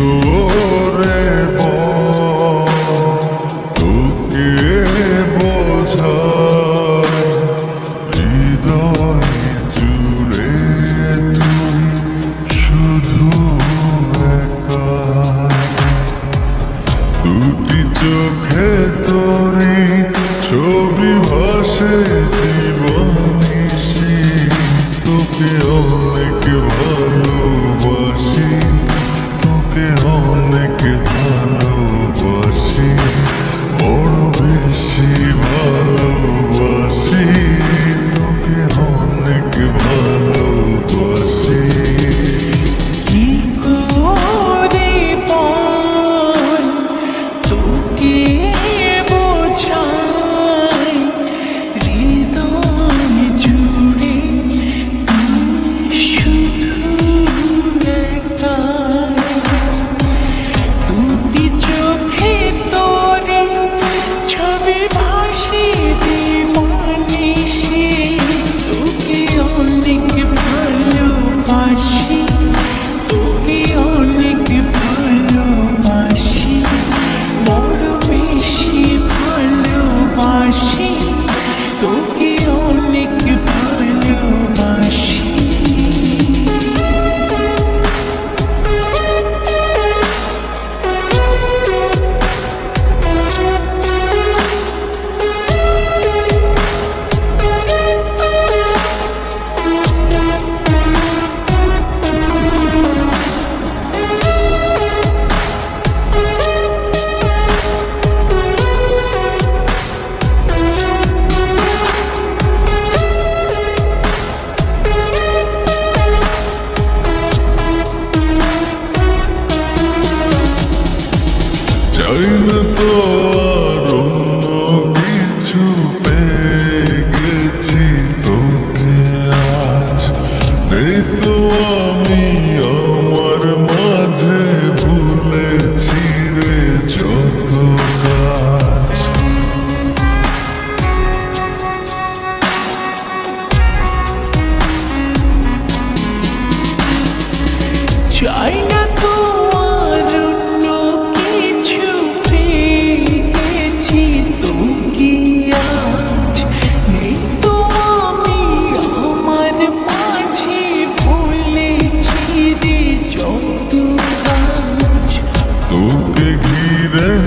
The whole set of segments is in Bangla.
দূরে তোকে বোঝায় হৃদয় জুড়ে তুই শুধু একা দুটি চোখে তোরে ছবি ভাষে চাই না তো আর অন্য কিছু গেছি তোকে আজ। তো আমি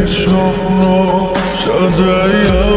شما شده یا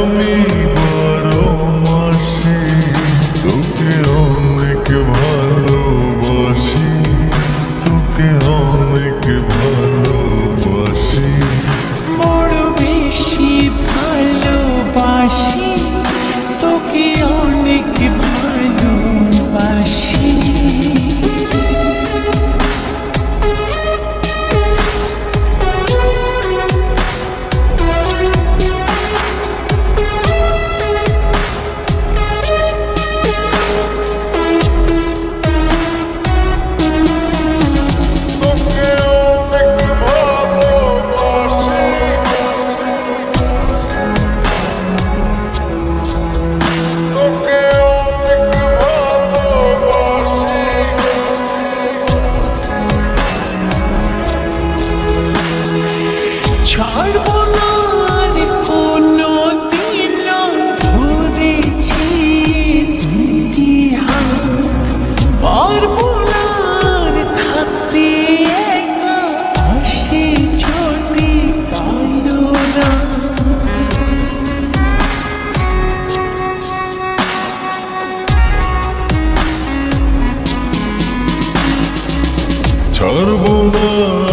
Çağır bana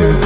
word